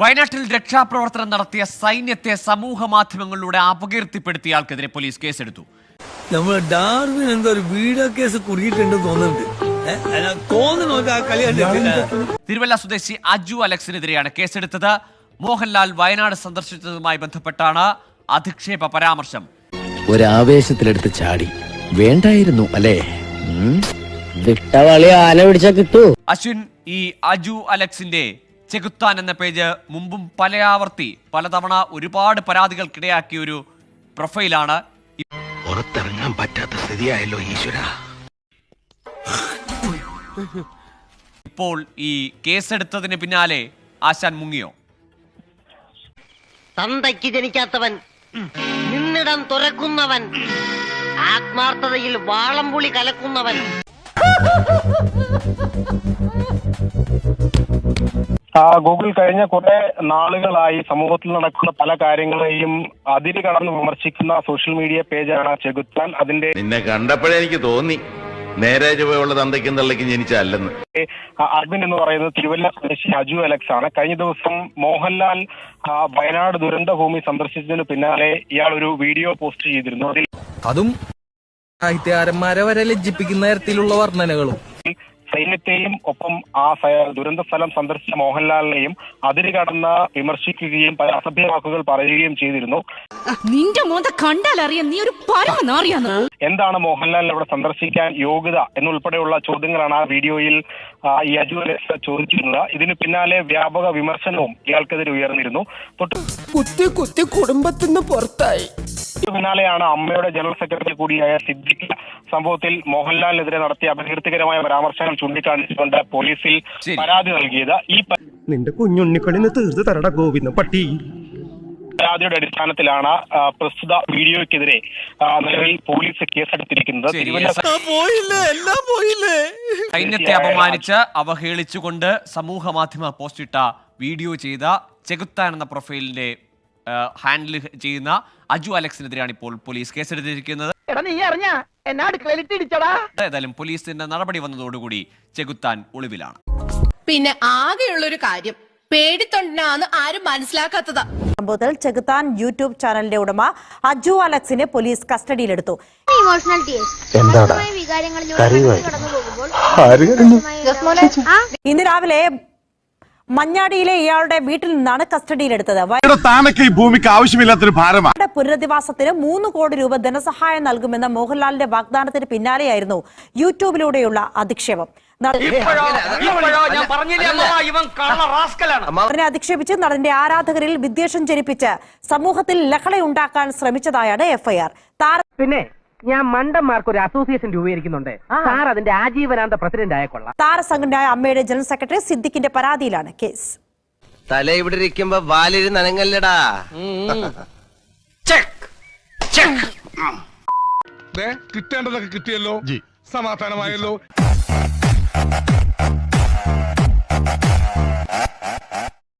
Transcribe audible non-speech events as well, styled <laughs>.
വയനാട്ടിൽ രക്ഷാപ്രവർത്തനം നടത്തിയ സൈന്യത്തെ സമൂഹ മാധ്യമങ്ങളിലൂടെ അപകീർത്തിപ്പെടുത്തിയ ആൾക്കെതിരെ പോലീസ് കേസെടുത്തു. നമ്മൾ ഡാർവിൻ എന്തോ ഒരു വീഡിയോ കേസ് കുറിയിട്ടുണ്ട് തോന്നുന്നുണ്ട്. തിരുവല്ല സ്വദേശി അജു അലക്സിനെതിരെയാണ് കേസെടുത്തത്. മോഹൻലാൽ വയനാട് സന്ദർശിച്ചതുമായി ബന്ധപ്പെട്ടാണ് അധിക്ഷേപ പരാമർശം. ഒരാവേശത്തിലെടുത്ത് ചാടി. വേണ്ടായിരുന്നു അല്ലേ? വിട്ടവളി ആന പിടിച്ച കിട്ടൂ. അശ്വിൻ ഈ അജു അലക്സിന്റെ ചെകുത്താൻ എന്ന പേജ് മുമ്പും പല ആവർത്തി പലതവണ ഒരുപാട് പരാതികൾക്കിടയാക്കിയ ഒരു പ്രൊഫൈലാണ് പുറത്തിറങ്ങാൻ പറ്റാത്ത സ്ഥിതിയായല്ലോ ഈശ്വര. ഇപ്പോൾ ഈ കേസെടുത്തതിന് പിന്നാലെ ആശാൻ മുങ്ങിയോ? തന്തയ്ക്ക് ജനിക്കാത്തവൻ നിന്നിടം തുറക്കുന്നവൻ ആത്മാർത്ഥതയിൽ വാളംപുളി കലക്കുന്നവൻ. ഗൂഗിൾ കഴിഞ്ഞ കുറെ നാളുകളായി സമൂഹത്തിൽ നടക്കുന്ന പല കാര്യങ്ങളെയും അതിര് കടന്ന് വിമർശിക്കുന്ന സോഷ്യൽ മീഡിയ പേജാണ് ചെകുത്താൻ. അതിന്റെ നിന്നെ കണ്ടപ്പോഴേ എനിക്ക് തോന്നി. നേരെ ചുവയുള്ള തന്തയ്ക്കും തള്ളയ്ക്കും ജനിച്ചല്ലെന്ന് അഡ്മിൻ എന്ന് പറയുന്നത് തിരുവല്ല സ്വദേശി അജു അലക്സ് ആണ്. കഴിഞ്ഞ ദിവസം മോഹൻലാൽ വയനാട് ദുരന്തഭൂമി സന്ദർശിച്ചതിന് പിന്നാലെ ഇയാൾ ഒരു വീഡിയോ പോസ്റ്റ് ചെയ്തിരുന്നു. അതിൽ അതും സാഹിത്യകാരന്മാരെ വരെ ലജ്ജിപ്പിക്കുന്ന തരത്തിലുള്ള വർണനകളും. സൈന്യത്തെയും ഒപ്പം ആ ദുരന്ത സ്ഥലം സന്ദർശിച്ച മോഹൻലാലിനെയും അതിര് കടന്ന് വിമർശിക്കുകയും പല അസഭ്യ വാക്കുകൾ പറയുകയും ചെയ്തിരുന്നു. നിന്റെ മോത കണ്ടാൽ അറിയാം. നീ ഒരു എന്താണ് മോഹൻലാലിനെ അവിടെ സന്ദർശിക്കാൻ യോഗ്യത എന്നുൾപ്പെടെയുള്ള ചോദ്യങ്ങളാണ് ആ വീഡിയോയിൽ ഈ അജു ചോദിച്ചിരുന്നത്. ഇതിന് പിന്നാലെ വ്യാപക വിമർശനവും ഇയാൾക്കെതിരെ ഉയർന്നിരുന്നു. കുത്തി കുത്തി കുടുംബത്തിന് പുറത്തായി. പിന്നാലെയാണ് അമ്മയുടെ ജനറൽ സെക്രട്ടറി കൂടിയായ സിദ്ദിഖ്. സംഭവത്തിൽ മോഹൻലാലിനെതിരെ നടത്തിയ അപകീർത്തികരമായ പരാമർശനം ചൂണ്ടിക്കാണിച്ചുകൊണ്ട് പോലീസിൽ പരാതി നൽകിയത് ഈ നിന്റെ കുഞ്ഞുണ്ണിക്കളിന്ന് തീർത്ത് തരട ഗോവിന്ദ പട്ടി. പരാതിയുടെ അടിസ്ഥാനത്തിലാണ് പ്രസ്തുത വീഡിയോയ്ക്കെതിരെ നിലവിൽ പോലീസ് കേസെടുത്തിരിക്കുന്നത് ശരി, തിരുവല്ല പോയില്ലേ? എല്ലാം പോയില്ലേ? സൈന്യത്തെ അപമാനിച്ച് അവഹേളിച്ചുകൊണ്ട് സമൂഹ മാധ്യമ പോസ്റ്റിട്ട വീഡിയോ ചെയ്ത ചെകുത്താൻ എന്ന പ്രൊഫൈലിന്റെ ഹാൻഡിൽ ചെയ്യുന്ന അജു അലക്സിനെതിരെയാണ് ഇപ്പോൾ പോലീസ് കേസെടുത്തിരിക്കുന്നത്. എടാ നീ അറിഞ്ഞ? എന്നാ അടുക്കളയിലിട്ട് ഇടിച്ചടാ? ഏതായാലും പോലീസിന്റെ നടപടി വന്നതോടുകൂടി ചെകുത്താൻ ഒളിവിലാണ്. പിന്നെ ആകെയുള്ളൊരു കാര്യം പേടിത്തൊണ്ടനാന്ന് ആരും മനസ്സിലാക്കാത്തതാ. സംഭവത്തിൽ ചെകുത്താൻ യൂട്യൂബ് ചാനലിന്റെ ഉടമ അജു അലക്സിനെ പോലീസ് കസ്റ്റഡിയിലെടുത്തു. ഇന്ന് രാവിലെ മഞ്ഞാടിയിലെ ഇയാളുടെ വീട്ടിൽ നിന്നാണ് കസ്റ്റഡിയിലെടുത്തത്. താനൊക്കെ ഈ ഭൂമിക്ക് ആവശ്യമില്ലാത്തൊരു ഭാരമാണ്. പുനരധിവാസത്തിന് മൂന്ന് കോടി രൂപ ധനസഹായം നൽകുമെന്ന മോഹൻലാലിന്റെ വാഗ്ദാനത്തിന് പിന്നാലെയായിരുന്നു യൂട്യൂബിലൂടെയുള്ള അധിക്ഷേപം. നടനെ അധിക്ഷേപിച്ച് നടന്റെ ആരാധകരിൽ വിദ്വേഷം ജനിപ്പിച്ച് സമൂഹത്തിൽ ലഹളയുണ്ടാക്കാൻ ശ്രമിച്ചതായാണ് എഫ്ഐആർ. താര പിന്നെ ഞാൻ മണ്ടന്മാർക്ക് ഒരു അസോസിയേഷൻ രൂപീകരിക്കുന്നുണ്ട്. സാർ അതിന്റെ ആജീവനാന്ത പ്രസിഡന്റ് ആയക്കൊള്ളാം താരസംഘടനയായ അമ്മയുടെ ജനറൽ സെക്രട്ടറി സിദ്ദിഖിന്റെ പരാതിയിലാണ് കേസ്. തല ഇവിടെ ഇരിക്കുമ്പോ വാലിരി നനങ്ങല്ലടാ. <laughs> കിട്ടേണ്ടതൊക്കെ കിട്ടിയല്ലോ. സമാധാനമായല്ലോ.